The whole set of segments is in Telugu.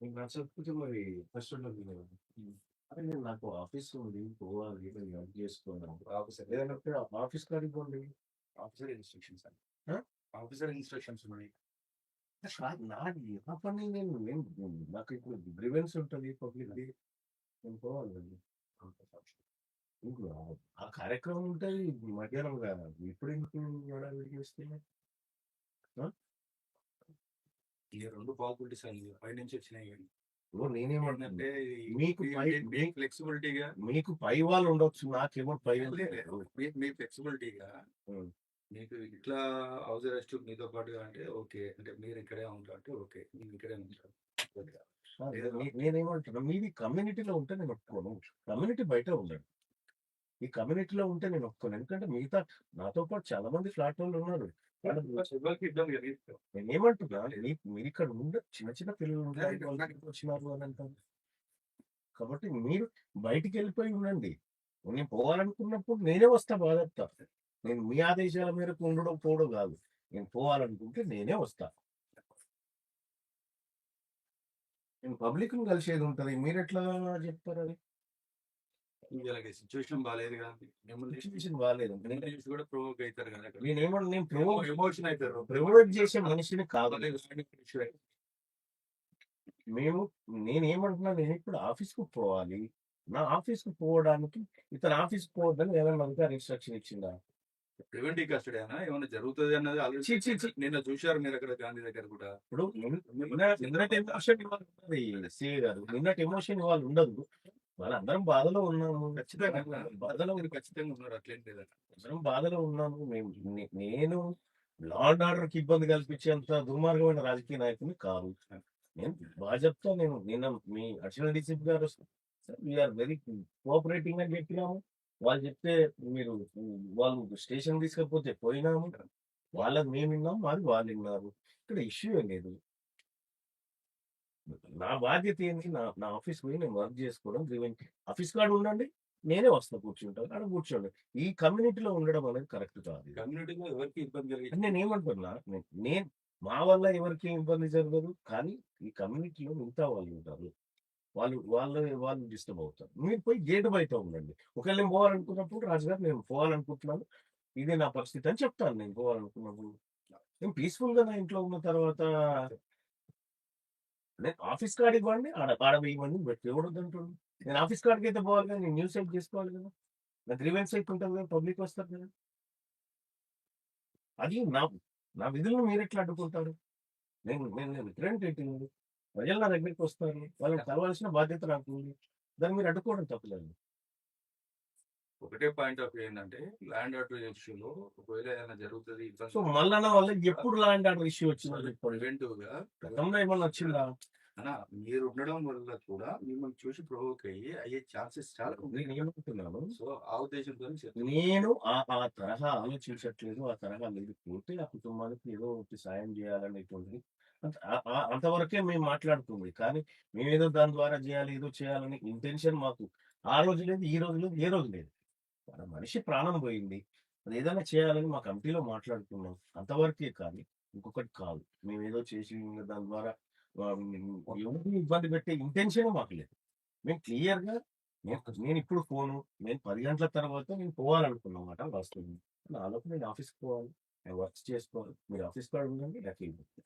మీకు నచ్చకపోతే మరి ఫస్ట్ ఉండదు కదా అరే నేను నాకు ఆఫీస్ ఉంది పోవాలి నేను వర్క్ చేసుకోను ఆఫీసర్ ఏదైనా ఆఫీస్ కాడికి పోండి ఆఫీసర్ ఇన్స్ట్రక్షన్స్ అండి? ఆఫీసర్ ఇన్స్ట్రక్షన్స్ ఉన్నాయి. నాది నా పని నేను నేను నాకు ఇప్పుడు గ్రివెన్స్ ఉంటుంది పబ్లిక్ నేను పోవాలండి ఇప్పుడు ఆ- కార్యక్రమం ఉంటుంది మధ్యాహ్నం కదా ఇప్పుడు ఎందుకు హడావిడి చేస్తున్నా ఈ రెండు పాసిబిలిటీస్ అండి పై నుంచి వచ్చినాయి ఓ నేనేమంటే మీకు ఫ్లెక్సిబిలిటీగా మీకు పై వాళ్ళు ఉండొచ్చు నాకేమో పై. మీ ఫ్లెక్సిబిలిటీగా. మీకు ఇట్లా హౌస్ అరెస్ట్ మీతో పాటుగా అంటే ఓకే అంటే మీరు ఇక్కడే ఉంటారు అంటే ఓకే నేను ఇక్కడే ఉంటాను నేనేమంటున్నా మీది కమ్యూనిటీలో ఉంటే నేను ఒప్పుకోను కమ్యూనిటీ బయట ఉండండి ఈ కమ్యూనిటీలో ఉంటే నేను ఒప్పుకోను. ఎందుకంటే మిగతా నాతో పాటు చాలా మంది ఫ్లాట్ వాళ్ళు ఉన్నారు. వాళ్ళ- ఎవరికి ఇబ్బంది కలిగిస్తారు నేను ఏమంటున్నా మీ- మీరు ఇక్కడ ఉండ చిన్న చిన్న పిల్లలు ఉంటారు వచ్చినారు అని అంటారు. కాబట్టి మీరు బయటికి వెళ్ళిపోయి ఉండండి. నేను పోవాలనుకున్నప్పుడు నేనే వస్తా బాధపడతా. నేను మీ ఆదేశాల మేరకు ఉండడం పోవడం కాదు. నేను పోవాలనుకుంటే నేనే వస్తా. నేను పబ్లిక్ను కలిసేది ఉంటది. మీరు ఎట్లా చెప్తారు అది? వీళ్ళకి సిచ్యువేషన్ బాగాలేదు కదా మిమ్మల్ని సిచ్యువేషన్ బాగాలేదు నేను చూసి కూడా ప్రొవోక్ అవుతారు కదా. నేనేమన్నా నేను ప్రొవోక్ ఎమోషన్ అవుతారు. ప్రొవోక్ చేసే మనిషిని కాదు. మేము నేనేమంటున్నా నేను ఇప్పుడు ఆఫీస్కు పోవాలి. నా ఆఫీస్కు పోవడానికి ఇతను ఆఫీస్కు పోవద్దని ఏమైనా అధికారి ఇన్స్ట్రక్షన్ ఇచ్చిందా? ప్రివెంటివ్ కస్టడీ అయినా ఏమైనా జరుగుతుంది అన్నది ఛీ. నిన్న చూశారు మీరు అక్కడ గాంధీ దగ్గర కూడా. ఇప్పుడు నిన్న- నిన్న- నిన్నటి ఎమోషన్ ఉన్నది. సిఏ గారు నిన్నటి ఎమోషన్ ఇవాళ ఉండదు వాళ్ళందరం బాధలో ఉన్నాము. ఖచ్చితంగా. బాధలో మీరు ఖచ్చితంగా ఉన్నారు. అట్లేం లేదండి. అందరం బాధలో ఉన్నాము. మేము నేను లా అండ్ ఆర్డర్కి ఇబ్బంది కల్పించేంత దుర్మార్గమైన రాజకీయ నాయకుని కాదు. నేను చెప్తా నేను నిన్న మీ అడిషనల్ డీసీపీ గారు వీఆర్ వెరీ కోఆపరేటింగ్ అని చెప్పినాము. వాళ్ళు చెప్తే మీరు వాళ్ళు స్టేషన్ తీసుకపోతే పోయినాము. వాళ్ళది మేము విన్నాం మాది వాళ్ళు విన్నారు ఇక్కడ ఇష్యూ లేదు. నా బాధ్యత ఏంటి నా నా ఆఫీస్ పోయి నేను వర్క్ చేసుకోవడం గ్రీవెంట్ ఆఫీస్ కార్డు ఉండండి నేనే వస్తా కూర్చుంటాను అక్కడ కూర్చోండి. ఈ కమ్యూనిటీలో ఉండడం అనేది కరెక్ట్ కాదు కమ్యూనిటీలో ఎవరికి ఇబ్బంది నేను ఏమంటున్నా నేను మా వల్ల ఎవరికి ఇబ్బంది జరగదు కానీ ఈ కమ్యూనిటీలో మిగతా వాళ్ళు ఉంటారు. వాళ్ళు వాళ్ళు వాళ్ళు డిస్టర్బ్ అవుతారు. మీరు పోయి గేట్ బయట ఉండండి. ఒకవేళ నేను పోవాలనుకున్నప్పుడు రాజుగారు నేను పోవాలనుకుంటున్నాను ఇది నా పరిస్థితి అని చెప్తాను నేను పోవాలనుకున్నప్పుడు. నేను పీస్ఫుల్గా నా ఇంట్లో ఉన్న తర్వాత నేను ఆఫీస్ కార్డ్ ఇవ్వండి ఆడ ఆడ ఇవ్వండి బట్ ఇవ్వడద్దు అంటుండు నేను ఆఫీస్ కార్డ్కి అయితే పోవాలి కదా నేను న్యూస్ సైట్ చేసుకోవాలి కదా. నా గ్రీవెన్స్ అయితే ఉంటుంది కదా పబ్లిక్ వస్తారు కదా. అది నా నా విధులను మీరు ఎట్లా అడ్డుకుంటారు? నేను నేను నేను రిప్రజెంటేటివ్ ప్రజలు నా దగ్గరికి వస్తారు వాళ్ళని కలవాల్సిన బాధ్యత నాకు ఉంది. దాన్ని మీరు అడ్డుకోవడం తప్పలేదు ఒకటే పాయింట్ ఆఫ్ ఏంటంటే ల్యాండ్ ఆర్డర్ ఇష్యూలో ఒకవేళ ఏదైనా జరుగుతుంది సో వల్ల ఎప్పుడు ల్యాండ్ ఆర్డర్ ఇష్యూ వచ్చిందో చెప్పండి. ప్రివెంటివ్గా గతంలో ఏమన్నా వచ్చిందా? అన్న, మీరు ఉండడం వల్ల కూడా మిమ్మల్ని చూసి ప్రొవోక్ అయ్యి అయ్యే ఛాన్సెస్ చాలా నేను సో ఆ ఉద్దేశంతో. నేను ఆ తరహా ఆలోచించట్లేదు ఆ తరహా లేదు. పోతే ఆ కుటుంబానికి ఏదో ఒకటి సాయం చేయాలనేటువంటిది అంతవరకే మేము మాట్లాడుతుంది. కానీ మేమేదో దాని ద్వారా చేయాలి ఏదో చేయాలని ఇంటెన్షన్ మాకు. ఆ రోజు లేదు ఈ రోజు లేదు ఏ రోజు లేదు. మన మనిషి ప్రాణం పోయింది. అది ఏదైనా చేయాలని మా కమిటీలో మాట్లాడుకున్నాం. అంతవరకే కానీ ఇంకొకటి కాదు. మేము ఏదో చేసి దాని ద్వారా ఎవరికి ఎవరిని ఇబ్బంది పెట్టే ఇంటెన్షన్ మాకు లేదు. మేము క్లియర్గా నేను నేను ఇప్పుడు ఫోను నేను పది గంటల తర్వాత నేను పోవాలనుకున్నమాట వస్తుంది నాలోపు నేను ఆఫీస్కి పోవాలి. నేను వర్క్ చేసుకోవాలి. మీరు ఆఫీస్ కార్డు ఉండండి నాకు ఇవ్వండి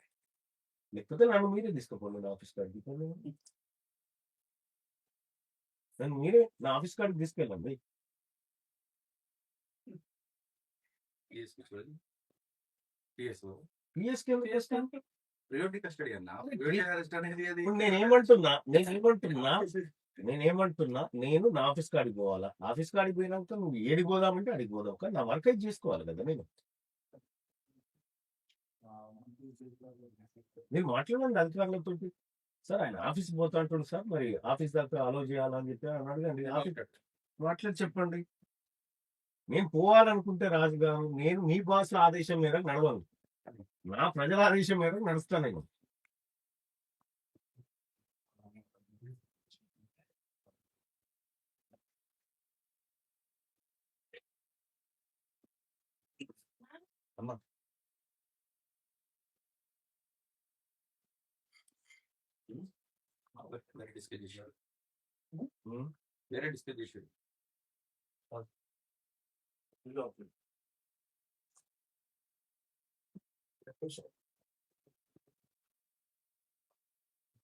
లేకపోతే నన్ను మీరే తీసుకోపోండి నా ఆఫీస్ కార్డు తీసుకోండి నన్ను మీరే నా ఆఫీస్ కార్డు తీసుకెళ్ళండి. కస్టడీ అన్న? అదే ప్రివెంటివ్ అరెస్ట్ అనేది అది? ఇప్పుడు నేను ఏమంటున్నా నేను ఏమంటున్నా నేను ఏమంటున్నా నేను నా ఆఫీస్ కాడికి పోవాలా? ఆఫీస్ కాడికి పోయినాక నువ్వు ఏడికి పోదామంటే అడిగి పోదాం. కానీ నా వర్క్ అయితే చేసుకోవాలి కదా నేను. మీరు మాట్లాడండి అధికారులతో సార్ ఆయన ఆఫీస్ పోతా అంటుండు సార్. మరి ఆఫీస్ దాకా అలో చేయాలని చెప్పి అని అడగండి. మాట్లాడి చెప్పండి. నేను పోవాలనుకుంటే రాజు గారు నేను మీ బాస్ ఆదేశం మేరకు నడవను. నా ప్రజల ఆదేశం మేరకు నడుస్తాను నేను. అమ్మా. వేరే డిస్కస్ చేశారు. వేరే డిస్కస్ చేశారు. Lovely.